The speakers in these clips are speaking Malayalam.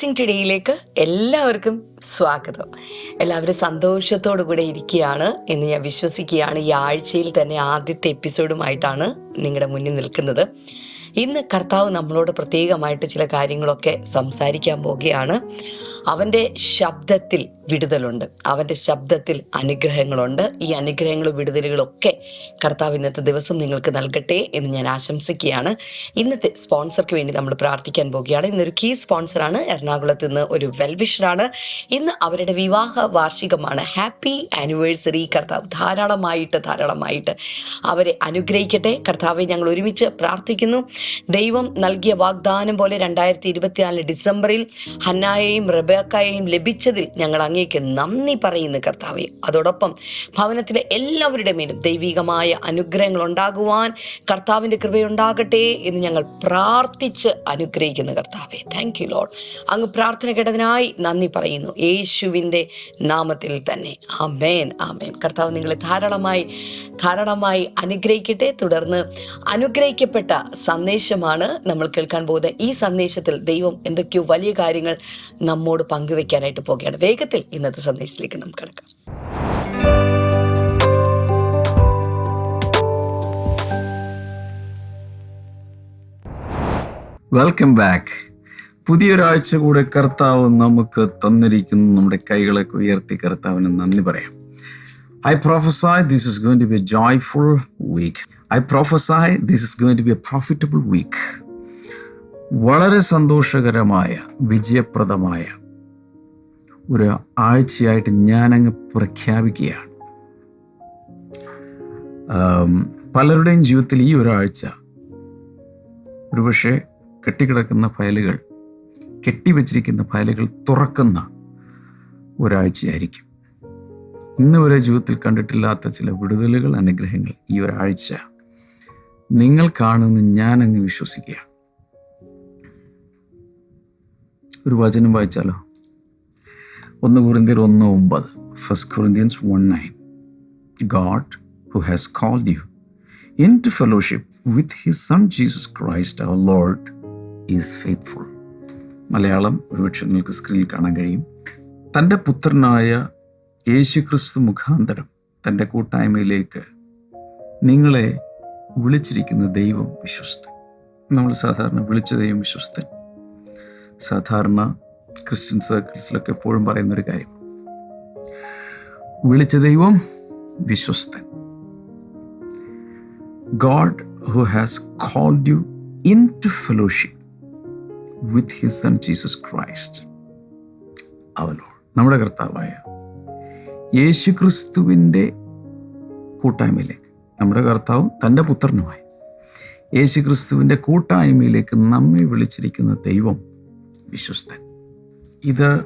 ബ്ലെസ്സിങ് ടുഡേയിലേക്ക് എല്ലാവർക്കും സ്വാഗതം. എല്ലാവരും സന്തോഷത്തോടു കൂടെ ഇരിക്കുകയാണ് എന്ന് ഞാൻ വിശ്വസിക്കുകയാണ്. ഈ ആഴ്ചയിൽ തന്നെ ആദ്യത്തെ എപ്പിസോഡുമായിട്ടാണ് നിങ്ങളുടെ മുന്നിൽ നിൽക്കുന്നത്. ഇന്ന് കർത്താവ് നമ്മളോട് പ്രത്യേകമായിട്ട് ചില കാര്യങ്ങളൊക്കെ സംസാരിക്കാൻ പോവുകയാണ്. അവന്റെ ശബ്ദത്തിൽ വിടുതലുണ്ട്. അവന്റെ ശബ്ദത്തിൽ അനുഗ്രഹങ്ങളുണ്ട്. ഈ അനുഗ്രഹങ്ങളും വിടുതലുകളൊക്കെ കർത്താവ് ഇന്നത്തെ ദിവസം നിങ്ങൾക്ക് നൽകട്ടെ എന്ന് ഞാൻ ആശംസിക്കുകയാണ്. ഇന്നത്തെ സ്പോൺസർക്ക് വേണ്ടി നമ്മൾ പ്രാർത്ഥിക്കാൻ പോവുകയാണ്. ഇന്നൊരു കീ സ്പോൺസറാണ് എറണാകുളത്ത് നിന്ന് ഒരു വെൽവിഷറാണ് ഇന്ന് അവരുടെ വിവാഹ വാർഷികമാണ്. ഹാപ്പി ആനിവേഴ്സറി കർത്താവ്. ധാരാളമായിട്ട് ധാരാളമായിട്ട് അവരെ അനുഗ്രഹിക്കട്ടെ. കർത്താവെ ഞങ്ങൾ ഒരുമിച്ച് പ്രാർത്ഥിക്കുന്നു. ദൈവം നൽകിയ വാഗ്ദാനം പോലെ രണ്ടായിരത്തി ഇരുപത്തിനാല് ഡിസംബറിൽ ഹന്നായെയും റബേക്കയെയും ലഭിച്ചതിൽ ഞങ്ങൾ അങ്ങേക്ക് നന്ദി പറയുന്നു കർത്താവെ. അതോടൊപ്പം ഭവനത്തിലെ എല്ലാവരുടെ മേലും ദൈവികമായ അനുഗ്രഹങ്ങൾ ഉണ്ടാകുവാൻ കർത്താവിന്റെ കൃപയുണ്ടാകട്ടെ എന്ന് ഞങ്ങൾ പ്രാർത്ഥിച്ച് അനുഗ്രഹിക്കുന്നു കർത്താവെ. താങ്ക് യു ലോഡ് അങ്ങ് പ്രാർത്ഥന കേട്ടതിനായി നന്ദി പറയുന്നു. യേശുവിന്റെ നാമത്തിൽ തന്നെ. ആമേൻ ആമേൻ കർത്താവ് നിങ്ങളെ ധാരാളമായി ധാരാളമായി അനുഗ്രഹിക്കട്ടെ. തുടർന്ന് അനുഗ്രഹിക്കപ്പെട്ട സന്ദേശമാണ് നമ്മൾ കേൾക്കാൻ പോകുന്നത്. ഈ സന്ദേശത്തിൽ ദൈവം എന്തൊക്കെയോ വലിയ കാര്യങ്ങൾ നമ്മോട് പങ്കുവെക്കാനായിട്ട് പോകുകയാണ് വേഗത്തിൽ ഇന്നത്തെ സന്ദേശത്തിലേക്ക് നമുക്ക് കിടക്കാം. വെൽക്കം ബാക്ക് പുതിയൊരാഴ്ച കൂടെ കർത്താവ് നമുക്ക് തന്നിരിക്കുന്നു. നമ്മുടെ കൈകളൊക്കെ ഉയർത്തി കർത്താവിന് നന്ദി പറയാം. I prophesy this is going to be a joyful week I prophesy this is going to be a profitable week വളരെ സന്തോഷകരമായ വിജയപ്രദമായ ഒരു ആഴ്ചയായിട്ട് ഞാനങ്ങ് പ്രഖ്യാപിക്കുകയാണ്. പലരുടെയും ജീവിതത്തിൽ ഈ ഒരാഴ്ച ഒരുപക്ഷെ കെട്ടിക്കിടക്കുന്ന ഫയലുകൾ കെട്ടിവെച്ചിരിക്കുന്ന ഫയലുകൾ തുറക്കുന്ന ഒരാഴ്ചയായിരിക്കും. ഇന്ന് വരെ ജീവിതത്തിൽ കണ്ടിട്ടില്ലാത്ത ചില വിടുതലുകൾ അനുഗ്രഹങ്ങൾ ഈ ഒരാഴ്ച നിങ്ങൾ കാണുമെന്ന് ഞാൻ അങ്ങ് വിശ്വസിക്കുകയാണ്. ഒരു വചനം വായിച്ചാലോ? ഒന്ന് കുറിന്തിയർ ഒന്ന് ഒമ്പത്. First Corinthians one nine God who has called you into fellowship with his son Jesus Christ our Lord is faithful Malayalam ഒരുപക്ഷെ നിങ്ങൾക്ക് സ്ക്രീനിൽ കാണാൻ കഴിയും. തന്റെ പുത്രനായ യേശുക്രിസ്തു മുഖാന്തരം തന്റെ കൂട്ടായ്മയിലേക്ക് നിങ്ങളെ വിളിച്ചിരിക്കുന്ന ദൈവം വിശ്വസ്തൻ. നമ്മൾ സാധാരണ വിളിച്ച ദൈവം വിശ്വസ്തൻ. സാധാരണ ക്രിസ്ത്യൻ സർക്കിൾസിലൊക്കെ എപ്പോഴും പറയുന്നൊരു കാര്യം. വിളിച്ച ദൈവം വിശ്വസ്തൻ. God who has called you into fellowship with his son Jesus Christ Lord. നമ്മുടെ കർത്താവായ യേശു ക്രിസ്തുവിന്റെ കൂട്ടായ്മയിലേക്ക് നമ്മുടെ കർത്താവും തന്റെ പുത്രനുമായി യേശു ക്രിസ്തുവിന്റെ കൂട്ടായ്മയിലേക്ക് നമ്മെ വിളിച്ചിരിക്കുന്ന ദൈവം വിശ്വസ്തൻ. ഇത്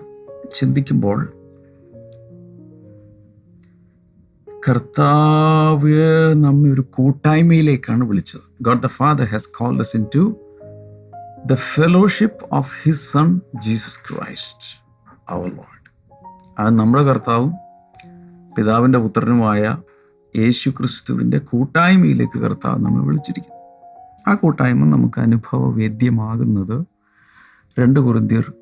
ചിന്തിക്കുമ്പോൾ കർത്താവ് നമ്മെ ഒരു കൂട്ടായ്മയിലേക്കാണ് വിളിച്ചത്. God the father has called into the fellowship of his son Jesus Christ our Lord അത് നമ്മുടെ കർത്താവും പിതാവിന്റെ പുത്രനുമായ യേശു ക്രിസ്തുവിന്റെ കൂട്ടായ്മയിലേക്ക് കർത്താവ് നമ്മെ വിളിച്ചിരിക്കുന്നു. ആ കൂട്ടായ്മ നമുക്ക് അനുഭവവേദ്യമാകുന്നത് രണ്ട് കുറിന്തിയർ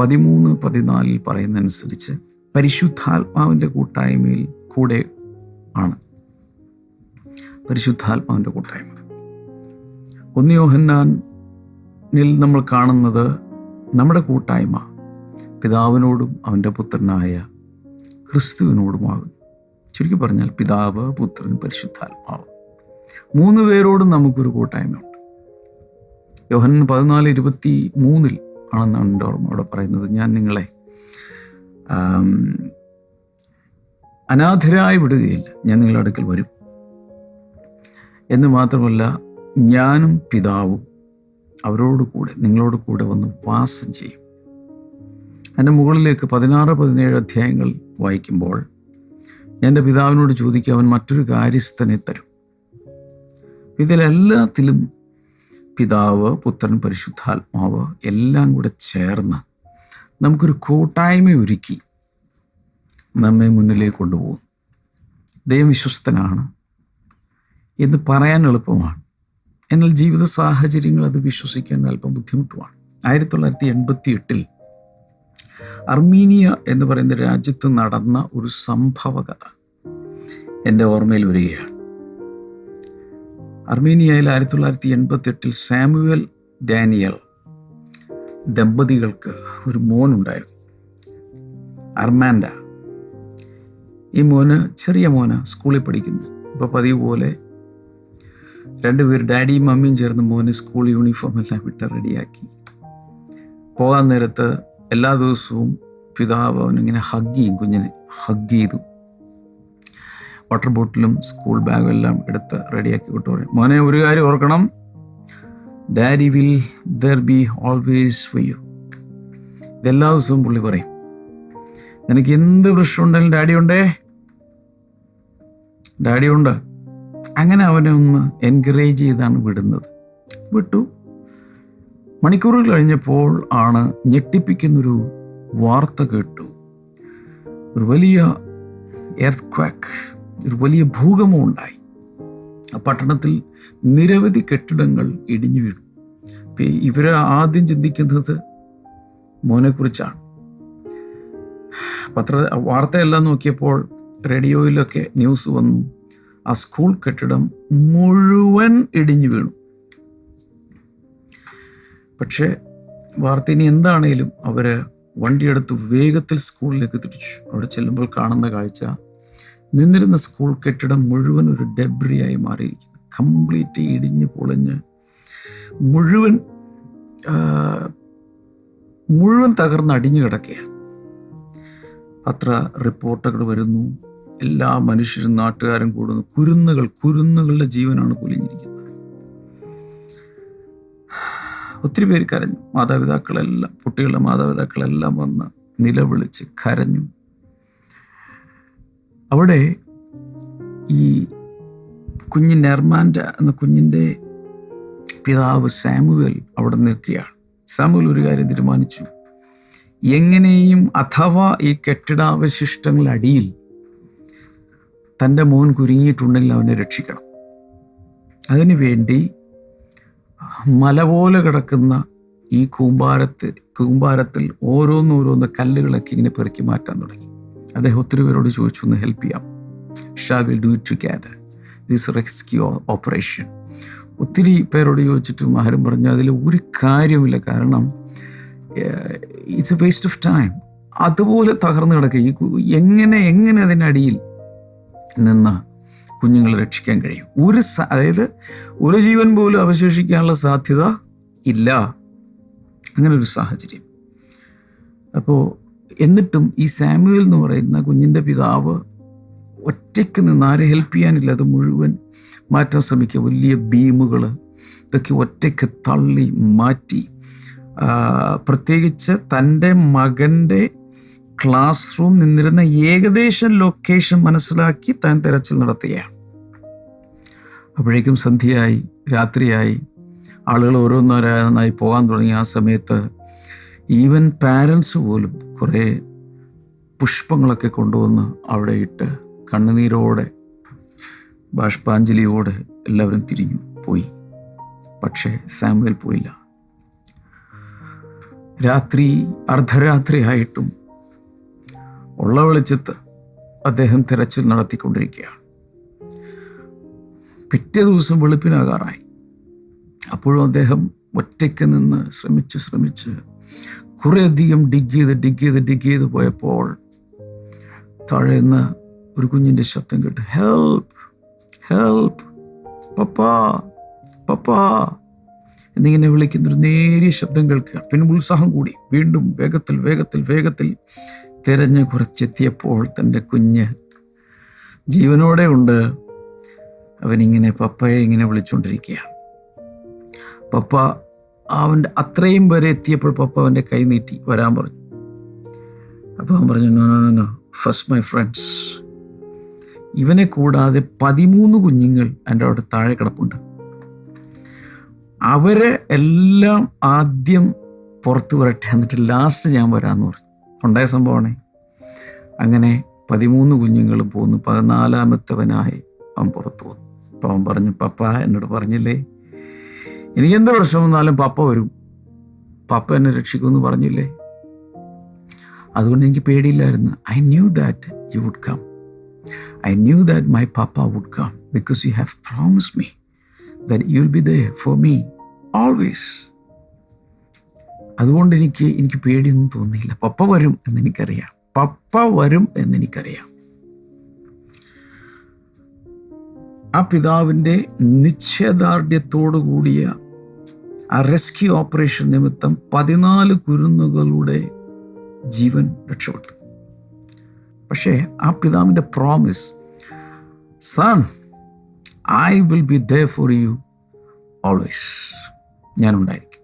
പതിമൂന്ന് പതിനാലിൽ പറയുന്നതനുസരിച്ച് പരിശുദ്ധാത്മാവിന്റെ കൂട്ടായ്മയിൽ കൂടെ ആണ്. പരിശുദ്ധാത്മാവിന്റെ കൂട്ടായ്മ. ഒന്നിയോഹന്നാനിൽ നമ്മൾ കാണുന്നത് നമ്മുടെ കൂട്ടായ്മ പിതാവിനോടും അവന്റെ പുത്രനായ ക്രിസ്തുവിനോടുമാകുന്നു. ചുരുക്കി പറഞ്ഞാൽ പിതാവ് പുത്രൻ പരിശുദ്ധാത്മാവ്. മൂന്ന് പേരോടും നമുക്കൊരു കൂട്ടായ്മയുണ്ട്. യോഹന്നാൻ പതിനാല് ഇരുപത്തി മൂന്നിൽ ആണെന്നാണ് എന്റെ ഓർമ്മ അവിടെ പറയുന്നത്. ഞാൻ നിങ്ങളെ അനാഥരായി വിടുകയില്ല. ഞാൻ നിങ്ങളുടെ അടുക്കൽ വരും. എന്ന് മാത്രമല്ല ഞാനും പിതാവും അവരോട് കൂടെ നിങ്ങളോട് കൂടെ വന്ന് വാസം ചെയ്യും. അതിന്റെ മുകളിലേക്ക് പതിനാറ് പതിനേഴ് അധ്യായങ്ങൾ വായിക്കുമ്പോൾ എന്റെ പിതാവിനോട് ചോദിക്കുക അവൻ മറ്റൊരു കാര്യസ്ഥനെ തരും. ഇതിലെല്ലാത്തിലും പിതാവ് പുത്രൻ പരിശുദ്ധാത്മാവ് എല്ലാം കൂടെ ചേർന്ന് നമുക്കൊരു കൂട്ടായ്മ ഒരുക്കി നമ്മെ മുന്നിലേക്ക് കൊണ്ടുപോകും. ദൈവം വിശ്വസ്തനാണ് എന്ന് പറയാൻ എളുപ്പമാണ്. എന്നാൽ ജീവിത സാഹചര്യങ്ങൾ അത് വിശ്വസിക്കാൻ അല്പം ബുദ്ധിമുട്ടുമാണ്. ആയിരത്തി തൊള്ളായിരത്തി എൺപത്തി എട്ടിൽ അർമീനിയ എന്ന് പറയുന്ന രാജ്യത്ത് നടന്ന ഒരു സംഭവ കഥ എന്റെ ഓർമ്മയിൽ വരികയാണ്. അർമീനിയയിൽ ആയിരത്തി തൊള്ളായിരത്തി എൺപത്തി എട്ടിൽ സാമുവൽ ഡാനിയൽ ദമ്പതികൾക്ക് ഒരു മോനുണ്ടായിരുന്നു. അർമാൻഡ. ഈ മോന് ചെറിയ മോന് സ്കൂളിൽ പഠിക്കുന്നു. ഇപ്പോൾ പതിവ് പോലെ രണ്ടുപേർ ഡാഡിയും മമ്മിയും ചേർന്ന് മോന് സ്കൂൾ യൂണിഫോം എല്ലാം വിട്ട് റെഡിയാക്കി. പോകാൻ നേരത്ത് എല്ലാ ദിവസവും പിതാവ് അവനിങ്ങനെ ഹഗ് ചെയ്യും കുഞ്ഞിനെ ഹഗ് ചെയ്തു. വാട്ടർ ബോട്ടിലും സ്കൂൾ ബാഗും എല്ലാം എടുത്ത് റെഡിയാക്കി വിട്ടു പറയും മോനെ ഒരു കാര്യം ഓർക്കണം. Daddy will there be always for you ഇതെല്ലാ ദിവസവും പുള്ളി പറയും. നിനക്ക് എന്ത് പ്രശ്നമുണ്ടെങ്കിലും ഡാഡി ഉണ്ടേ? ഡാഡി ഉണ്ട്. അങ്ങനെ അവനെ ഒന്ന് എൻകറേജ് ചെയ്താണ് വിടുന്നത്. വിട്ടു. മണിക്കൂറുകൾ കഴിഞ്ഞപ്പോൾ ആണ് ഞെട്ടിപ്പിക്കുന്നൊരു വാർത്ത കേട്ടു. ഒരു വലിയ എർത്ത് ക്വാക്ക് ഒരു വലിയ ഭൂകമ്പം ഉണ്ടായി. ആ പട്ടണത്തിൽ നിരവധി കെട്ടിടങ്ങൾ ഇടിഞ്ഞു വീണു. ഇവർ ആദ്യം ചിന്തിക്കുന്നത് മോനെക്കുറിച്ചാണ് പത്ര വാർത്തയെല്ലാം നോക്കിയപ്പോൾ റേഡിയോയിലൊക്കെ ന്യൂസ് വന്നു. ആ സ്കൂൾ കെട്ടിടം മുഴുവൻ ഇടിഞ്ഞു വീണു. പക്ഷേ വാർത്ത ഇനി എന്താണേലും അവർ വണ്ടിയെടുത്ത് വേഗത്തിൽ സ്കൂളിലേക്ക് തിരിച്ചു. അവിടെ ചെല്ലുമ്പോൾ കാണുന്ന കാഴ്ച നിന്നിരുന്ന സ്കൂൾ കെട്ടിടം മുഴുവൻ ഒരു ഡെബ്രിയായി മാറിയിരിക്കുന്നു. കംപ്ലീറ്റ് ഇടിഞ്ഞു പൊളിഞ്ഞ് മുഴുവൻ മുഴുവൻ തകർന്ന് അടിഞ്ഞു കിടക്കുകയാണ്. അത്ര റിപ്പോർട്ടുകൾ വരുന്നു. എല്ലാ മനുഷ്യരും നാട്ടുകാരും കൂടുന്നു. കുരുന്നുകൾ കുരുന്നുകളുടെ ജീവനാണ് പൊലിഞ്ഞിരിക്കുന്നത്. ഒത്തിരി പേര് കരഞ്ഞു. മാതാപിതാക്കളെല്ലാം കുട്ടികളുടെ മാതാപിതാക്കളെല്ലാം വന്ന് നിലവിളിച്ച് കരഞ്ഞു. അവിടെ ഈ കുഞ്ഞ് നെർമാൻഡ എന്ന കുഞ്ഞിന്റെ പിതാവ് സാമുവൽ അവിടെ നിൽക്കുകയാണ്. സാമുവൽ ഒരു കാര്യം തീരുമാനിച്ചു. എങ്ങനെയും അഥവാ ഈ കെട്ടിടാവശിഷ്ടങ്ങളടിയിൽ തന്റെ മോൻ കുരുങ്ങിയിട്ടുണ്ടെങ്കിൽ അവനെ രക്ഷിക്കണം. അതിനുവേണ്ടി മല പോലെ കിടക്കുന്ന ഈ കൂമ്പാരത്ത് കൂമ്പാരത്തിൽ ഓരോന്നോരോന്ന് കല്ലുകളൊക്കെ ഇങ്ങനെ പെറുക്കി മാറ്റാൻ തുടങ്ങി. അദ്ദേഹം ഒത്തിരി പേരോട് ചോദിച്ചു ഒന്ന് ഹെൽപ്പ് ചെയ്യാം. Shall will do it together this rescue operation ഒത്തിരി പേരോട് ചോദിച്ചിട്ടും ആരും പറഞ്ഞു അതിൽ ഒരു കാര്യമില്ല കാരണം it's a waste of time അതുപോലെ തകർന്നു കിടക്കുക. ഈ എങ്ങനെ എങ്ങനെ അതിനടിയിൽ നിന്ന് കുഞ്ഞുങ്ങളെ രക്ഷിക്കാൻ കഴിയും? ഒരു അതായത് ഒരു ജീവൻ പോലും അവശേഷിക്കാനുള്ള സാധ്യത ഇല്ല. അങ്ങനെ ഒരു സാഹചര്യം. അപ്പോൾ എന്നിട്ടും ഈ സാമുവൽ എന്ന് പറയുന്ന കുഞ്ഞിന്റെ പിതാവ് ഒറ്റയ്ക്ക് നിന്ന് ആരെ ഹെൽപ്പ് ചെയ്യാനില്ല. അത് മുഴുവൻ മാറ്റാൻ ശ്രമിക്കുക. വലിയ ഭീമുകൾ ഇതൊക്കെ ഒറ്റയ്ക്ക് തള്ളി മാറ്റി. പ്രത്യേകിച്ച് തന്റെ മകന്റെ ക്ലാസ് റൂം നിന്നിരുന്ന ഏകദേശം ലൊക്കേഷൻ മനസ്സിലാക്കി താൻ തിരച്ചിൽ നടത്തുകയാണ്. അപ്പോഴേക്കും സന്ധ്യയായി രാത്രിയായി. ആളുകൾ ഓരോന്നോരോന്നായി പോകാൻ തുടങ്ങി. ആ സമയത്ത് ഈവൻ പാരൻസ് പോലും കുറേ പുഷ്പങ്ങളൊക്കെ കൊണ്ടുവന്ന് അവിടെ ഇട്ട് കണ്ണുനീരോടെ ബാഷ്പാഞ്ജലിയോടെ എല്ലാവരും തിരിഞ്ഞു പോയി. പക്ഷേ സാമുവൽ പോയില്ല. രാത്രി അർദ്ധരാത്രിയായിട്ടും ഉള്ള വെളിച്ചത്ത് അദ്ദേഹം തിരച്ചിൽ നടത്തിക്കൊണ്ടിരിക്കുകയാണ്. പിറ്റേ ദിവസം വെളുപ്പിനാകാറായി. അപ്പോഴും അദ്ദേഹം ഒറ്റയ്ക്ക് നിന്ന് ശ്രമിച്ച് ശ്രമിച്ച് കുറേയധികം ഡിഗ് ചെയ്ത് ഡിഗ് ചെയ്ത് ഡിഗ് ചെയ്ത് പോയപ്പോൾ താഴെ നിന്ന് ഒരു കുഞ്ഞിന്റെ ശബ്ദം കേട്ടു ഹെൽപ്പ് ഹെൽപ്പ് പപ്പാ പപ്പാ. എന്നിങ്ങനെ വിളിക്കുന്നൊരു നേരിയ ശബ്ദം കേൾക്കുക. പിന്നെ ഉത്സാഹം കൂടി. വീണ്ടും വേഗത്തിൽ വേഗത്തിൽ വേഗത്തിൽ തിരഞ്ഞ് കുറച്ചെത്തിയപ്പോൾ തന്റെ കുഞ്ഞ് ജീവനോടെ ഉണ്ട്. അവനിങ്ങനെ പപ്പയെ ഇങ്ങനെ വിളിച്ചുകൊണ്ടിരിക്കുകയാണ് പപ്പ അവന്റെ അത്രയും വരെ എത്തിയപ്പോൾ പപ്പ അവന്റെ കൈ നീട്ടി വരാൻ പറഞ്ഞു. അപ്പോൾ അവൻ പറഞ്ഞു no no no first my friends ഇവനെ കൂടാതെ പതിമൂന്ന് കുഞ്ഞുങ്ങൾ എന്റെ അവിടെ താഴെ കിടപ്പുണ്ട്. അവരെ എല്ലാം ആദ്യം പുറത്ത് വരട്ടെ. എന്നിട്ട് ലാസ്റ്റ് ഞാൻ വരാമെന്ന് പറഞ്ഞു. ഉണ്ടായ സംഭവമാണേ. അങ്ങനെ പതിമൂന്ന് കുഞ്ഞുങ്ങൾ പോന്നു. പതിനാലാമത്തവനായി അവൻ പുറത്തു പോന്നു അപ്പം അവൻ പറഞ്ഞു പപ്പ എന്നോട് പറഞ്ഞില്ലേ? എനിക്കെന്ത് പ്രശ്നം വന്നാലും പപ്പ വരും. പപ്പ എന്നെ രക്ഷിക്കുമെന്ന് പറഞ്ഞില്ലേ? അതുകൊണ്ട് എനിക്ക് പേടിയില്ലായിരുന്നു. I knew that you would come I knew that my papa would come because you have promise me that you will be there for me always അതുകൊണ്ട് എനിക്ക് എനിക്ക് പേടിയൊന്നും തോന്നിയില്ല. പപ്പ വരും എന്നെനിക്കറിയാം. പപ്പ വരും എന്നെനിക്കറിയാം. ആ പിതാവിന്റെ നിശ്ചയദാർഢ്യത്തോടു കൂടിയ ആ റെസ്ക്യൂ ഓപ്പറേഷൻ നിമിത്തം പതിനാല് കുരുന്നുകളുടെ ജീവൻ രക്ഷപ്പെട്ടു. പക്ഷേ ആ പിതാവിന്റെ promise son I will be there for you always ഞാനുണ്ടായിരിക്കും.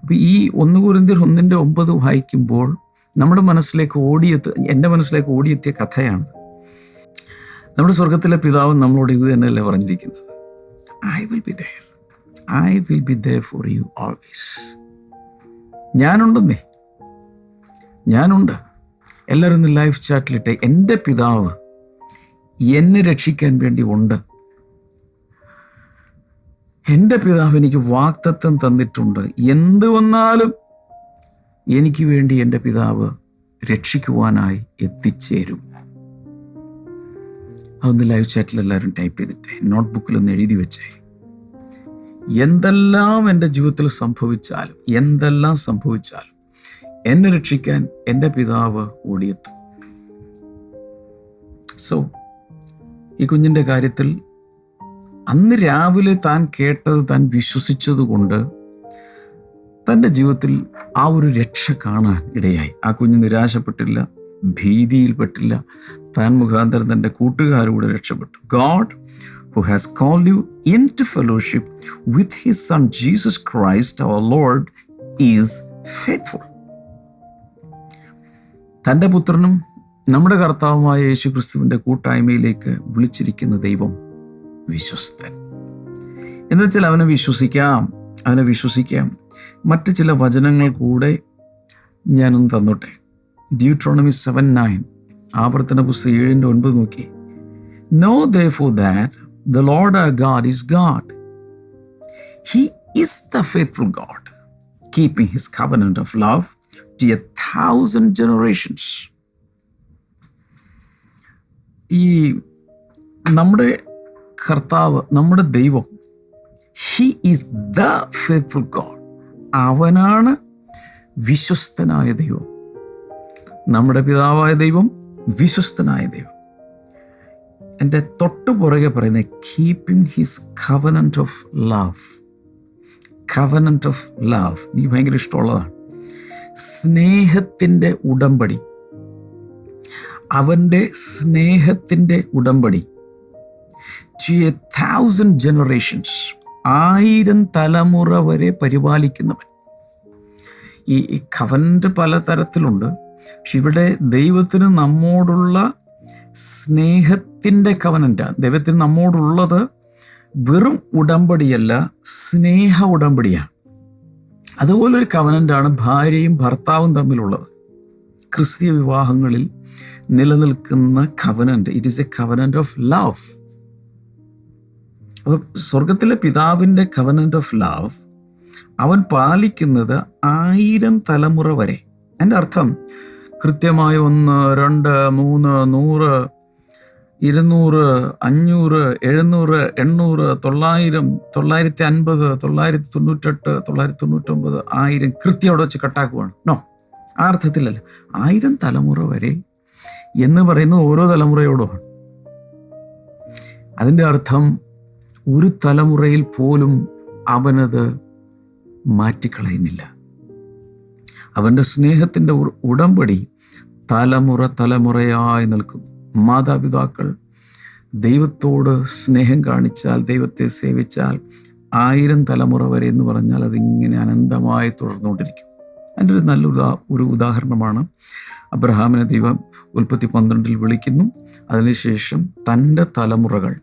അപ്പം ഈ ഒന്ന് കുരിന്തിർ ഒന്നിന്റെ ഒമ്പത് വായിക്കുമ്പോൾ നമ്മുടെ മനസ്സിലേക്ക് ഓടിയെത്ത് എന്റെ മനസ്സിലേക്ക് ഓടിയെത്തിയ കഥയാണ് നമ്മുടെ സ്വർഗത്തിലെ പിതാവ് നമ്മളോട് ഇത് തന്നെയല്ലേ പറഞ്ഞിരിക്കുന്നത്. I will be there I will be there for you always ഞാനുണ്ടെന്നേ. ഞാനുണ്ട്. എല്ലാവരും ഒന്ന് ലൈഫ് ചാറ്റിലിട്ടെ എന്റെ പിതാവ് എന്നെ രക്ഷിക്കാൻ വേണ്ടി ഉണ്ട്. എന്റെ പിതാവ് എനിക്ക് വാക്തത്വം തന്നിട്ടുണ്ട്. എന്ത് വന്നാലും എനിക്ക് വേണ്ടി എന്റെ പിതാവ് രക്ഷിക്കുവാനായി എത്തിച്ചേരും. അതൊന്ന് ലൈവ് ചാറ്റിൽ എല്ലാവരും ടൈപ്പ് ചെയ്തിട്ടേ. നോട്ട് ബുക്കിലൊന്ന് എഴുതി വെച്ചേ. എന്തെല്ലാം എന്റെ ജീവിതത്തിൽ സംഭവിച്ചാലും എന്തെല്ലാം സംഭവിച്ചാലും എന്നെ രക്ഷിക്കാൻ എന്റെ പിതാവ് ഓടിയെത്തും. സോ ഈ കുഞ്ഞിന്റെ കാര്യത്തിൽ അന്ന് രാവിലെ താൻ കേട്ടത് താൻ വിശ്വസിച്ചത് കൊണ്ട് തന്റെ ജീവിതത്തിൽ ആ ഒരു രക്ഷ കാണാൻ ഇടയായി. ആ കുഞ്ഞ് നിരാശപ്പെട്ടില്ല ഭീതിയിൽപ്പെട്ടില്ല. താൻ മുഖാന്തരം തന്റെ കൂട്ടുകാരോട് രക്ഷപ്പെട്ടു. God who has called you into fellowship with his son Jesus Christ our Lord is faithful. തന്റെ പുത്രനും നമ്മുടെ കർത്താവുമായ യേശു ക്രിസ്തുവിന്റെ കൂട്ടായ്മയിലേക്ക് വിളിച്ചിരിക്കുന്ന ദൈവം വിശ്വസ്തൻ. എന്ന് വെച്ചാൽ അവനെ വിശ്വസിക്കാം അവനെ വിശ്വസിക്കാം. മറ്റ് ചില വചനങ്ങൾ കൂടെ ഞാനൊന്ന് തന്നോട്ടെ. ഡ്യൂട്രോണമി സെവൻ നയൻ ആവർത്തന പുസ്തകം ഏഴിന്റെ ഒൻപത് നോക്കി. Know therefore that the lord our God is God he is the faithful God keeping his covenant of love to a thousand generations ഈ നമ്മുടെ കർത്താവ് നമ്മുടെ ദൈവം he is the faithful God അവനാണ് വിശ്വസ്തനായ ദൈവം നമ്മുടെ പിതാവായ ദൈവം വിശ്വസ്തനായ ദൈവം എന്റെ തൊട്ടു പുറകെ പറയുന്നത് keeping his covenant of love covenant of love എനിക്ക് ഭയങ്കര ഇഷ്ടമുള്ളതാണ്. സ്നേഹത്തിന്റെ ഉടമ്പടി. അവന്റെ സ്നേഹത്തിന്റെ ഉടമ്പടി. ടു എ തൗസൻഡ് ജനറേഷൻസ് ആയിരം തലമുറ വരെ പരിപാലിക്കുന്നവൻ. ഈ കവനന്റ് പല തരത്തിലുണ്ട് പക്ഷെ ഇവിടെ ദൈവത്തിന് നമ്മോടുള്ള സ്നേഹത്തിന്റെ കവനന്റ് ദൈവത്തിന് നമ്മോടുള്ളത് വെറും ഉടമ്പടിയല്ല സ്നേഹ ഉടമ്പടിയാണ് അതുപോലൊരു കവനന്റാണ് ഭാര്യയും ഭർത്താവും തമ്മിലുള്ളത്. ക്രിസ്തീയ വിവാഹങ്ങളിൽ നിലനിൽക്കുന്ന covenant it is a covenant of love അപ്പോൾ സ്വർഗത്തിലെ പിതാവിന്റെ കവനന്റ് ഓഫ് ലവ് അവൻ പാലിക്കുന്നത് ആയിരം തലമുറ വരെ. എന്റെ അർത്ഥം കൃത്യമായ ഒന്ന് രണ്ട് മൂന്ന് നൂറ് ഇരുന്നൂറ് അഞ്ഞൂറ് എഴുന്നൂറ് എണ്ണൂറ് തൊള്ളായിരം തൊള്ളായിരത്തി അൻപത് തൊള്ളായിരത്തി തൊണ്ണൂറ്റെട്ട് തൊള്ളായിരത്തി തൊണ്ണൂറ്റൊമ്പത് ആയിരം കൃത്യം അവിടെ വെച്ച് കട്ടാക്കുവാണ്. നോ ആ അർത്ഥത്തിലല്ല. ആയിരം തലമുറ വരെ എന്ന് പറയുന്നത് ഓരോ തലമുറയോടുമാണ്. അതിന്റെ അർത്ഥം ഒരു തലമുറയിൽ പോലും അവനത് മാറ്റിക്കളയുന്നില്ല. അവന്റെ സ്നേഹത്തിന്റെ ഉടമ്പടി തലമുറ തലമുറയായി നിൽക്കുന്നു. മാതാപിതാക്കൾ ദൈവത്തോട് സ്നേഹം കാണിച്ചാൽ ദൈവത്തെ സേവിച്ചാൽ ആയിരം തലമുറ വരെ എന്ന് പറഞ്ഞാൽ അതിങ്ങനെ അനന്തമായി തുടർന്നുകൊണ്ടിരിക്കും. അതിന്റെ ഒരു നല്ല ഉദാ ഒരു ഉദാഹരണമാണ് അബ്രഹാമിനെ ദൈവം ഉൽപ്പത്തി പന്ത്രണ്ടിൽ വിളിക്കുന്നു. അതിനുശേഷം തന്റെ തലമുറകൾ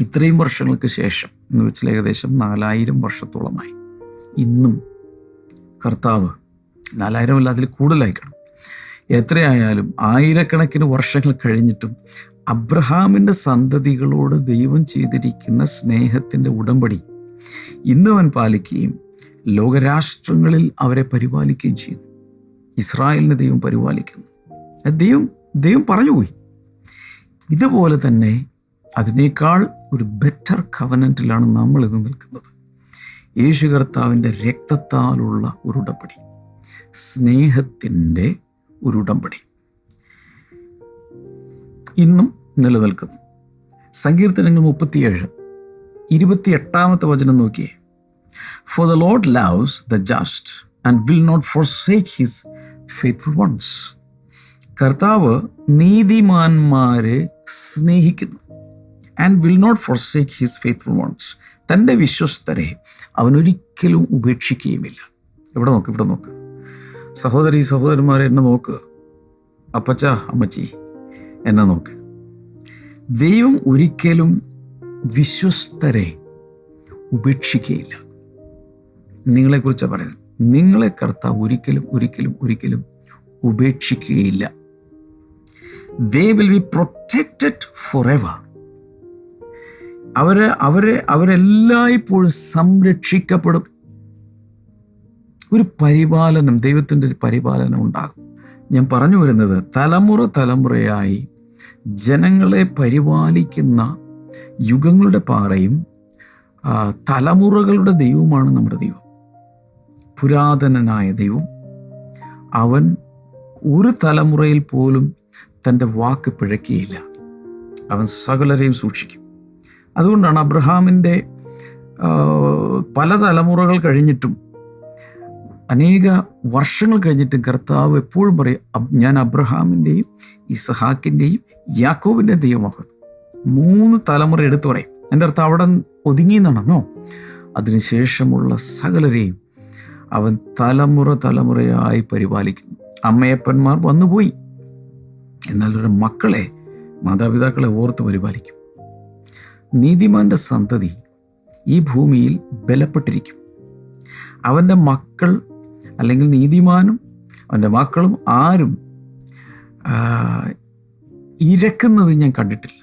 ഇത്രയും വർഷങ്ങൾക്ക് ശേഷം എന്ന് വെച്ചാൽ ഏകദേശം നാലായിരം വർഷത്തോളമായി. ഇന്നും കർത്താവ് നാലായിരം അല്ല അതിൽ കൂടുതലായിക്കണം. എത്രയായാലും ആയിരക്കണക്കിന് വർഷങ്ങൾ കഴിഞ്ഞിട്ടും അബ്രഹാമിന്റെ സന്തതികളോട് ദൈവം ചെയ്തിരിക്കുന്ന സ്നേഹത്തിന്റെ ഉടമ്പടി ഇന്ന് അവൻ പാലിക്കുകയും ലോകരാഷ്ട്രങ്ങളിൽ അവരെ പരിപാലിക്കുകയും ചെയ്യുന്നു. ഇസ്രായേലിനെ ദൈവം പരിപാലിക്കുന്നു. ദൈവം ദൈവം പറഞ്ഞുപോയി ഇതുപോലെ തന്നെ അതിനേക്കാൾ ഒരു ബെറ്റർ കവനന്റിലാണ് നമ്മൾ ഇത് നിൽക്കുന്നത്. യേശു കർത്താവിന്റെ രക്തത്താലുള്ള ഒരു ഉടമ്പടി. സ്നേഹത്തിന്റെ ഒരു ഉടമ്പടി. ഇന്നും നിലനിൽക്കുന്നു. സങ്കീർത്തനങ്ങൾ മുപ്പത്തിയേഴ് ഇരുപത്തിയെട്ടാമത്തെ വചനം നോക്കിയേ. For the Lord loves the just and will not forsake his faithful ones കർത്താവ് നീതിമാന്മാരെ സ്നേഹിക്കുന്നു and will not forsake his faithful ones തന്റെ വിശ്വസ്തരെ അവനൊരിക്കലും ഉപേക്ഷിക്കുകയുമില്ല. ഇവിടെ നോക്ക് ഇവിടെ നോക്ക്. സഹോദരി സഹോദരന്മാരെ എന്നെ നോക്ക്. അപ്പച്ച അമ്മച്ചി എന്നെ നോക്ക്. ദൈവം ഒരിക്കലും വിശ്വസ്തരെ ഉപേക്ഷിക്കുകയില്ല. നിങ്ങളെക്കുറിച്ചാണ് പറയുന്നത്. നിങ്ങളെ കർത്താവ് ഒരിക്കലും ഒരിക്കലും ഒരിക്കലും ഉപേക്ഷിക്കുകയില്ല. They will be protected forever അവരെ അവരെ അവരെല്ലായ്പ്പോഴും സംരക്ഷിക്കപ്പെടും. ഒരു പരിപാലനം ദൈവത്തിന്റെ ഒരു പരിപാലനം ഉണ്ടാകും. ഞാൻ പറഞ്ഞു വരുന്നത് തലമുറ തലമുറയായി ജനങ്ങളെ പരിപാലിക്കുന്ന യുഗങ്ങളുടെ പാറയും തലമുറകളുടെ ദൈവമാണ് നമ്മുടെ ദൈവം. പുരാതനനായ ദൈവം അവൻ ഒരു തലമുറയിൽ പോലും തന്റെ വാക്ക് പിഴക്കിയില്ല അവൻ സകലരെയും സൂക്ഷിക്കും. അതുകൊണ്ടാണ് അബ്രഹാമിന്റെ പല തലമുറകൾ കഴിഞ്ഞിട്ടും അനേക വർഷങ്ങൾ കഴിഞ്ഞിട്ട് കർത്താവ് എപ്പോഴും പറയും "അബ്- ഞാൻ അബ്രഹാമിന്റെയും ഇസഹാക്കിന്റെയും യാക്കോബിന്റെ ദൈവമാകും മൂന്ന് തലമുറ എടുത്തു പറയും. എന്റെ അർത്ഥം അവിടെ ഒതുങ്ങി എന്നാണോ അതിനുശേഷമുള്ള സകലരെയും അവൻ തലമുറ തലമുറയായി പരിപാലിക്കുന്നു. അമ്മയപ്പന്മാർ വന്നുപോയി. എന്നാൽ മക്കളെ മാതാപിതാക്കളെ ഓർത്ത് പരിപാലിക്കും. നീതിമാന്റെ സന്തതി ഈ ഭൂമിയിൽ ബലപ്പെട്ടിരിക്കും. അവന്റെ മക്കൾ അല്ലെങ്കിൽ നീതിമാനും അവന്റെ മക്കളും ആരും ഇരക്കുന്നത് ഞാൻ കണ്ടിട്ടില്ല.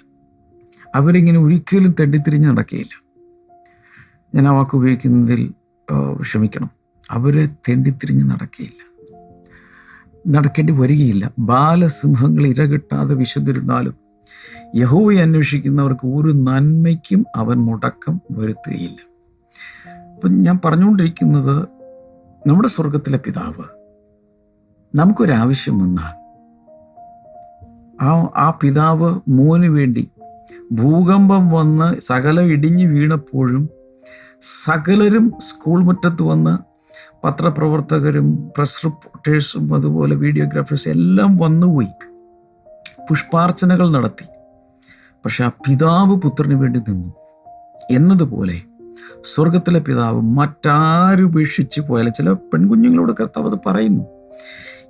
അവരിങ്ങനെ ഒരിക്കലും തെണ്ടിത്തിരിഞ്ഞ് നടക്കുകയില്ല. ഞാൻ ആ വാക്ക് ഉപയോഗിക്കുന്നതിൽ ക്ഷമിക്കണം. അവരെ തെണ്ടിത്തിരിഞ്ഞ് നടക്കുകയില്ല. നടക്കേണ്ടി വരികയില്ല. ബാലസിംഹങ്ങൾ ഇരകിട്ടാതെ വിശന്നിരുന്നാലും യഹോവയെ അന്വേഷിക്കുന്നവർക്ക് ഒരു നന്മയ്ക്കും അവൻ മുടക്കം വരുത്തുകയില്ല. അപ്പം ഞാൻ പറഞ്ഞുകൊണ്ടിരിക്കുന്നത് നമ്മുടെ സ്വർഗത്തിലെ പിതാവ് നമുക്കൊരാവശ്യം വന്നാൽ ആ ആ പിതാവ് മോന് വേണ്ടി ഭൂകമ്പം വന്ന് സകലം ഇടിഞ്ഞു വീണപ്പോഴും സകലരും സ്കൂൾ മുറ്റത്ത് വന്ന് പത്രപ്രവർത്തകരും പ്രസ് റിപ്പോർട്ടേഴ്സും അതുപോലെ വീഡിയോഗ്രാഫേഴ്സും എല്ലാം വന്നുപോയി. പുഷ്പാർച്ചനകൾ നടത്തി. പക്ഷെ ആ പിതാവ് പുത്രന് വേണ്ടി നിന്നു. എന്നതുപോലെ സ്വർഗത്തിലെ പിതാവ് മറ്റാരുപേക്ഷിച്ച് പോയാലും ചില പെൺകുഞ്ഞുങ്ങളോട് കർത്താവ് അത് പറയുന്നു.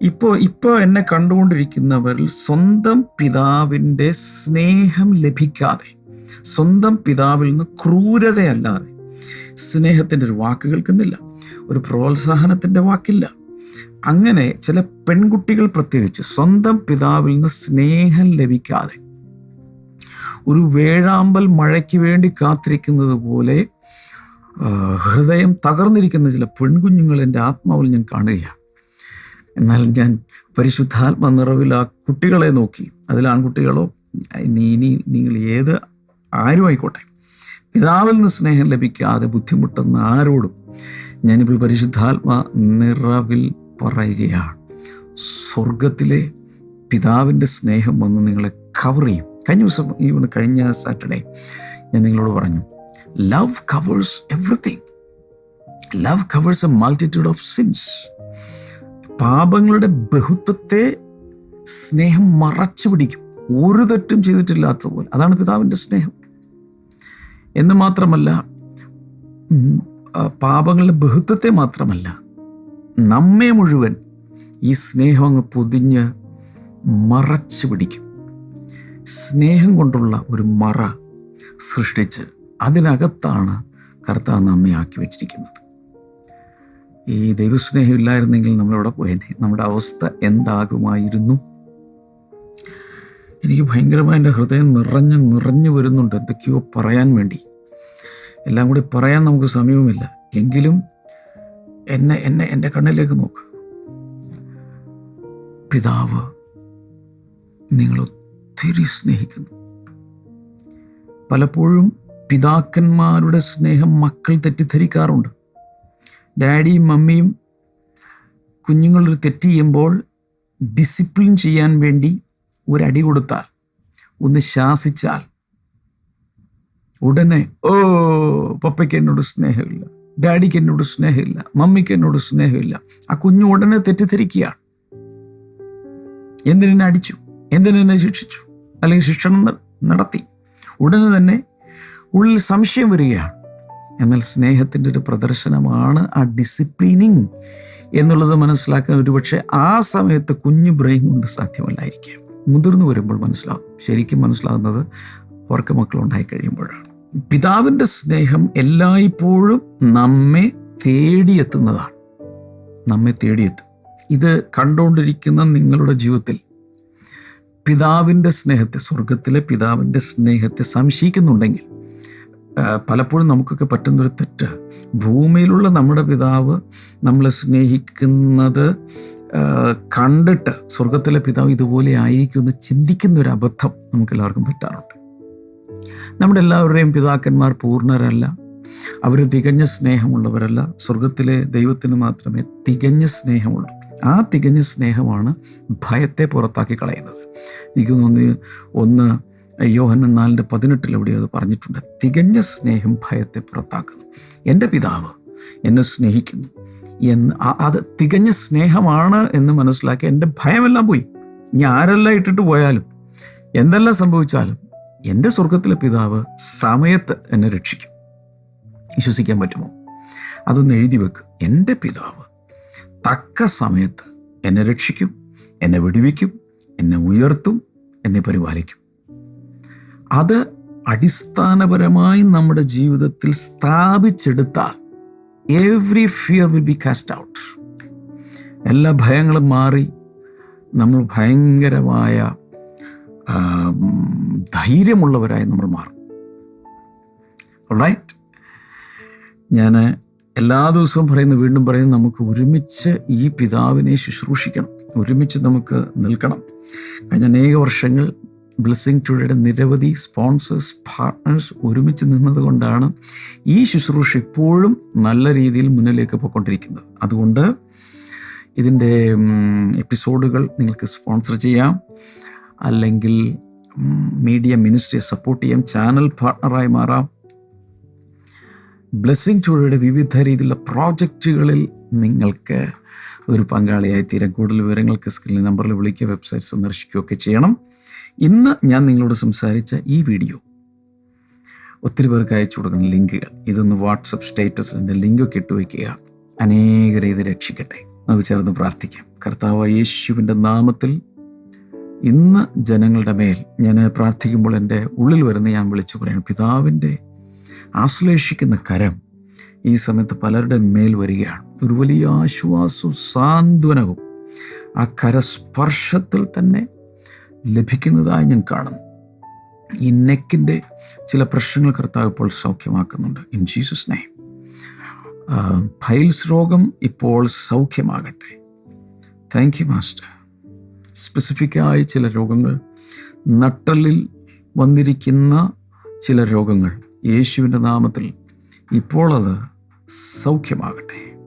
ഇപ്പോൾ ഇപ്പോൾ എന്നെ കണ്ടുകൊണ്ടിരിക്കുന്നവരിൽ സ്വന്തം പിതാവിന്റെ സ്നേഹം ലഭിക്കാതെ സ്വന്തം പിതാവിൽ നിന്ന് ക്രൂരതയല്ലാതെ സ്നേഹത്തിന്റെ ഒരു വാക്ക് കേൾക്കുന്നില്ല ഒരു പ്രോത്സാഹനത്തിന്റെ വാക്കില്ല. അങ്ങനെ ചില പെൺകുട്ടികൾ പ്രത്യേകിച്ച് സ്വന്തം പിതാവിൽ നിന്ന് സ്നേഹം ലഭിക്കാതെ ഒരു വേഴാമ്പൽ മഴയ്ക്ക് വേണ്ടി കാത്തിരിക്കുന്നത് പോലെ ഹൃദയം തകർന്നിരിക്കുന്ന ചില പെൺകുഞ്ഞുങ്ങൾ എന്റെ ആത്മാവിൽ ഞാൻ കാണുകയാണ്. എന്നാൽ ഞാൻ പരിശുദ്ധാത്മ നിറവിൽ ആ കുട്ടികളെ നോക്കി. അതിൽ ആൺകുട്ടികളോ നീ ഇനി നിങ്ങൾ ഏത് ആരുമായിക്കോട്ടെ പിതാവിൽ നിന്ന് സ്നേഹം ലഭിക്കാതെ ബുദ്ധിമുട്ടുന്ന ആരോടും ഞാനിപ്പോൾ പരിശുദ്ധാത്മ നിറവിൽ പറയുകയാണ്. സ്വർഗത്തിലെ പിതാവിന്റെ സ്നേഹം വന്ന് നിങ്ങളെ കവർ ചെയ്യും. കഴിഞ്ഞ ദിവസം ഈ കഴിഞ്ഞ സാറ്റർഡേ ഞാൻ നിങ്ങളോട് പറഞ്ഞു love covers everything love covers a multitude of sins പാപങ്ങളുടെ ബഹുത്വത്തെ സ്നേഹം മറച്ചു പിടിക്കും. ഒരു തെറ്റും ചെയ്തിട്ടില്ലാത്ത പോലെ അതാണ് പിതാവിന്റെ സ്നേഹം. എന്ന് മാത്രമല്ല പാപങ്ങളുടെ ബഹുത്വത്തെ മാത്രമല്ല നമ്മെ മുഴുവൻ ഈ സ്നേഹം അങ്ങ് പൊതിഞ്ഞ് മറച്ചു പിടിക്കും. സ്നേഹം കൊണ്ടുള്ള ഒരു മറ സൃഷ്ടിച്ച് അതിനകത്താണ് കർത്താവ് നമ്മെ ആക്കി വെച്ചിരിക്കുന്നത്. ഈ ദൈവസ്നേഹം ഇല്ലായിരുന്നെങ്കിൽ നമ്മളവിടെ പോയേനെ? നമ്മുടെ അവസ്ഥ എന്താകുമായിരുന്നു? എനിക്ക് ഭയങ്കരമായി എന്റെ ഹൃദയം നിറഞ്ഞ് നിറഞ്ഞു വരുന്നുണ്ട് എന്തൊക്കെയോ പറയാൻ വേണ്ടി. എല്ലാം കൂടി പറയാൻ നമുക്ക് സമയവുമില്ല. എങ്കിലും എന്നെ എന്നെ എന്റെ കണ്ണിലേക്ക് നോക്ക്. പിതാവ് നിങ്ങളൊത്തിരി സ്നേഹിക്കുന്നു. പലപ്പോഴും പിതാക്കന്മാരുടെ സ്നേഹം മക്കൾ തെറ്റിദ്ധരിക്കാറുണ്ട്. ഡാഡിയും മമ്മിയും കുഞ്ഞുങ്ങളൊരു തെറ്റ് ചെയ്യുമ്പോൾ ഡിസിപ്ലിൻ ചെയ്യാൻ വേണ്ടി ഒരടി കൊടുത്താൽ ഒന്ന് ശാസിച്ചാൽ ഉടനെ ഓ പപ്പയ്ക്ക് എന്നോട് സ്നേഹമില്ല ഡാഡിക്ക് എന്നോട് സ്നേഹമില്ല മമ്മിക്ക് എന്നോട് സ്നേഹമില്ല. ആ കുഞ്ഞു ഉടനെ തെറ്റിദ്ധരിക്കുകയാണ്. എന്തിനെന്നെ അടിച്ചു? എന്തിനെന്നെ ശിക്ഷിച്ചു? അല്ലെങ്കിൽ ശിക്ഷണം നടത്തി? ഉടനെ തന്നെ ഉള്ളിൽ സംശയം വരികയാണ്. എന്നാൽ സ്നേഹത്തിന്റെ ഒരു പ്രദർശനമാണ് ആ ഡിസിപ്ലിനിങ് എന്നുള്ളത് മനസ്സിലാക്കാൻ ഒരുപക്ഷെ ആ സമയത്ത് കുഞ്ഞു ബ്രെയിൻ കൊണ്ട് സാധ്യമല്ലായിരിക്കാം. മുതിർന്നു വരുമ്പോൾ മനസ്സിലാവും. ശരിക്കും മനസ്സിലാകുന്നത് അവർക്ക് മക്കളുണ്ടായി കഴിയുമ്പോഴാണ്. പിതാവിന്റെ സ്നേഹം എല്ലായ്പ്പോഴും നമ്മെ തേടിയെത്തുന്നതാണ്. നമ്മെ തേടിയെത്തും. ഇത് കണ്ടുകൊണ്ടിരിക്കുന്ന നിങ്ങളുടെ ജീവിതത്തിൽ പിതാവിന്റെ സ്നേഹത്തെ സ്വർഗത്തിലെ പിതാവിന്റെ സ്നേഹത്തെ സംശയിക്കുന്നുണ്ടെങ്കിൽ പലപ്പോഴും നമുക്കൊക്കെ പറ്റുന്നൊരു തെറ്റ്. ഭൂമിയിലുള്ള നമ്മുടെ പിതാവ് നമ്മളെ സ്നേഹിക്കുന്നത് കണ്ടിട്ട് സ്വർഗത്തിലെ പിതാവ് ഇതുപോലെ ആയിരിക്കും എന്ന് ചിന്തിക്കുന്ന ഒരു അബദ്ധം നമുക്ക് എല്ലാവർക്കും പറ്റാറുണ്ട്. നമ്മുടെ എല്ലാവരുടെയും പിതാക്കന്മാർ പൂർണരല്ല. അവർ തികഞ്ഞ സ്നേഹമുള്ളവരല്ല. സ്വർഗത്തിലെ ദൈവത്തിന് മാത്രമേ തികഞ്ഞ സ്നേഹമുള്ളൂ. ആ തികഞ്ഞ സ്നേഹമാണ് ഭയത്തെ പുറത്താക്കി കളയുന്നത്. എനിക്ക് തോന്നി ഒന്ന് യോഹന്നൻ നാലിന്റെ പതിനെട്ടിൽ എവിടെ അത് പറഞ്ഞിട്ടുണ്ട്. തികഞ്ഞ സ്നേഹം ഭയത്തെ പുറത്താക്കുന്നു. എന്റെ പിതാവ് എന്നെ സ്നേഹിക്കുന്നു. എന്ന് അത് തികഞ്ഞ സ്നേഹമാണ് എന്ന് മനസ്സിലാക്കി എന്റെ ഭയമെല്ലാം പോയി. ഇനി ആരെല്ലാം ഇട്ടിട്ട് പോയാലും എന്തെല്ലാം സംഭവിച്ചാലും എന്റെ സ്വർഗത്തിലെ പിതാവ് സമയത്ത് എന്നെ രക്ഷിക്കും. വിശ്വസിക്കാൻ പറ്റുമോ? അതൊന്ന് എഴുതി വെക്ക്. എന്റെ പിതാവ് തക്ക സമയത്ത് എന്നെ രക്ഷിക്കും എന്നെ വിടുവിക്കും എന്നെ ഉയർത്തും എന്നെ പരിപാലിക്കും. അത് അടിസ്ഥാനപരമായി നമ്മുടെ ജീവിതത്തിൽ സ്ഥാപിച്ചെടുത്താൽ every fear will be cast out എല്ലാ ഭയങ്ങളും മാറി നമ്മൾ ഭയങ്കരമായ ധൈര്യമുള്ളവരായി നമ്മൾ മാറും. റൈറ്റ് ഞാൻ എല്ലാ ദിവസവും പറയുന്നു വീണ്ടും പറയുന്നു നമുക്ക് ഒരുമിച്ച് ഈ പിതാവിനെ ശുശ്രൂഷിക്കണം. ഒരുമിച്ച് നമുക്ക് നിൽക്കണം. കഴിഞ്ഞ അനേക വർഷങ്ങൾ ബ്ലെസ്സിങ് ടുഡേയുടെ നിരവധി സ്പോൺസേഴ്സ് പാർട്ട്നേഴ്സ് ഒരുമിച്ച് നിന്നതുകൊണ്ടാണ് ഈ ശുശ്രൂഷ ഇപ്പോഴും നല്ല രീതിയിൽ മുന്നിലേക്ക് പോയിക്കൊണ്ടിരിക്കുന്നത്. അതുകൊണ്ട് ഇതിന്റെ എപ്പിസോഡുകൾ നിങ്ങൾക്ക് സ്പോൺസർ ചെയ്യാം. അല്ലെങ്കിൽ മീഡിയ മിനിസ്ട്രിയെ സപ്പോർട്ട് ചെയ്യാം. ചാനൽ പാർട്ണറായി മാറാം. ബ്ലെസ്സിങ് ചുഴയുടെ വിവിധ രീതിയിലുള്ള പ്രോജക്റ്റുകളിൽ നിങ്ങൾക്ക് ഒരു പങ്കാളിയായി തീരാൻ കൂടുതൽ വിവരങ്ങൾക്ക് സ്ക്രീൻ നമ്പറിൽ വിളിക്കുക വെബ്സൈറ്റ് സന്ദർശിക്കുകയൊക്കെ ചെയ്യണം. ഇന്ന് ഞാൻ നിങ്ങളോട് സംസാരിച്ച ഈ വീഡിയോ. ഒത്തിരി പേർക്ക് അയച്ചു കൊടുക്കുന്ന ലിങ്കുകൾ. ഇതൊന്ന് വാട്സപ്പ് സ്റ്റേറ്റസിന്റെ ലിങ്കൊക്കെ ഇട്ട് വയ്ക്കുക. അനേകരെ ഇത് രക്ഷിക്കട്ടെ. നമുക്ക് ചേർന്ന് പ്രാർത്ഥിക്കാം. കർത്താവ് യേശുവിന്റെ നാമത്തിൽ ഇന്ന് ജനങ്ങളുടെ മേൽ ഞാൻ പ്രാർത്ഥിക്കുമ്പോൾ എന്റെ ഉള്ളിൽ വരുന്ന ഞാൻ വിളിച്ചു പറയണം. പിതാവിന്റെ ആശ്ലേഷിക്കുന്ന കരം ഈ സമയത്ത് പലരുടെ മേൽ വരികയാണ്. ഒരു വലിയ ആശ്വാസവും സാന്ത്വനവും ആ കരസ്പർശത്തിൽ തന്നെ ലഭിക്കുന്നതായി ഞാൻ കാണുന്നു. ഈ നെക്കിന്റെ ചില പ്രശ്നങ്ങൾ കർത്താവ് ഇപ്പോൾ സൗഖ്യമാക്കുന്നുണ്ട്. ഇൻ ജീസസ് നെയ്മ് ഫൈൽസ് രോഗം ഇപ്പോൾ സൗഖ്യമാകട്ടെ. താങ്ക് യു മാസ്റ്റർ സ്പെസിഫിക്കായ ചില രോഗങ്ങൾ നട്ടലിൽ വന്നിരിക്കുന്ന ചില രോഗങ്ങൾ യേശുവിന്റെ നാമത്തിൽ ഇപ്പോൾ അത് സൗഖ്യമാകട്ടെ.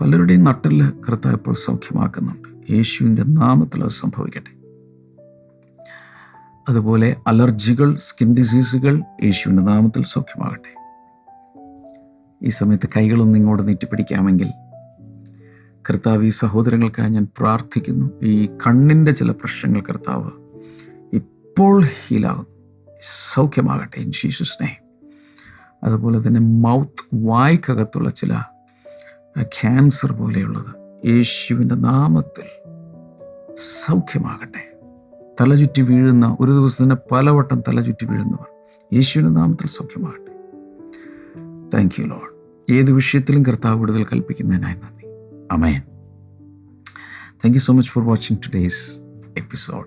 പലരുടെയും നട്ടൽ കർത്താവ് ഇപ്പോൾ സൗഖ്യമാക്കുന്നുണ്ട്. യേശുവിന്റെ നാമത്തിൽ അത് സംഭവിക്കട്ടെ. അതുപോലെ അലർജികൾ സ്കിൻ ഡിസീസുകൾ യേശുവിന്റെ നാമത്തിൽ സൗഖ്യമാകട്ടെ. ഈ സമയത്ത് കൈകളൊന്നും ഇങ്ങോട്ട് നീട്ടിപ്പിടിക്കാമെങ്കിൽ കർത്താവ് ഈ സഹോദരങ്ങൾക്കായി ഞാൻ പ്രാർത്ഥിക്കുന്നു. ഈ കണ്ണിന്റെ ചില പ്രശ്നങ്ങൾ കർത്താവ് ഇപ്പോൾ ഹീലാകുന്നു. സൗഖ്യമാകട്ടെ ഇൻ ജീസസ് നെയ്മ് അതുപോലെ തന്നെ മൗത്ത് വായ്ക്കകത്തുള്ള ചില ക്യാൻസർ പോലെയുള്ളത് യേശുവിന്റെ നാമത്തിൽ സൗഖ്യമാകട്ടെ. തലചുറ്റി വീഴുന്ന ഒരു ദിവസം തന്നെ പലവട്ടം തലചുറ്റി വീഴുന്നവർ യേശുവിന്റെ നാമത്തിൽ സൗഖ്യമാകട്ടെ. താങ്ക് യു ലോഡ് ഏത് വിഷയത്തിലും കർത്താവ് കൂടുതൽ കൽപ്പിക്കുന്നതിനായി നന്ദി. Amen thank you so much for watching today's episode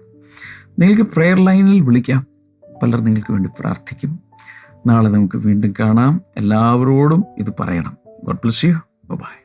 നിങ്ങൾക്ക് പ്രെയർ ലൈനിൽ വിളിക്കാം. പലർ നിങ്ങൾക്ക് വേണ്ടി പ്രാർത്ഥിക്കും. നാളെ നമുക്ക് വീണ്ടും കാണാം. എല്ലാവരോടും ഇത് പറയണം. God bless you by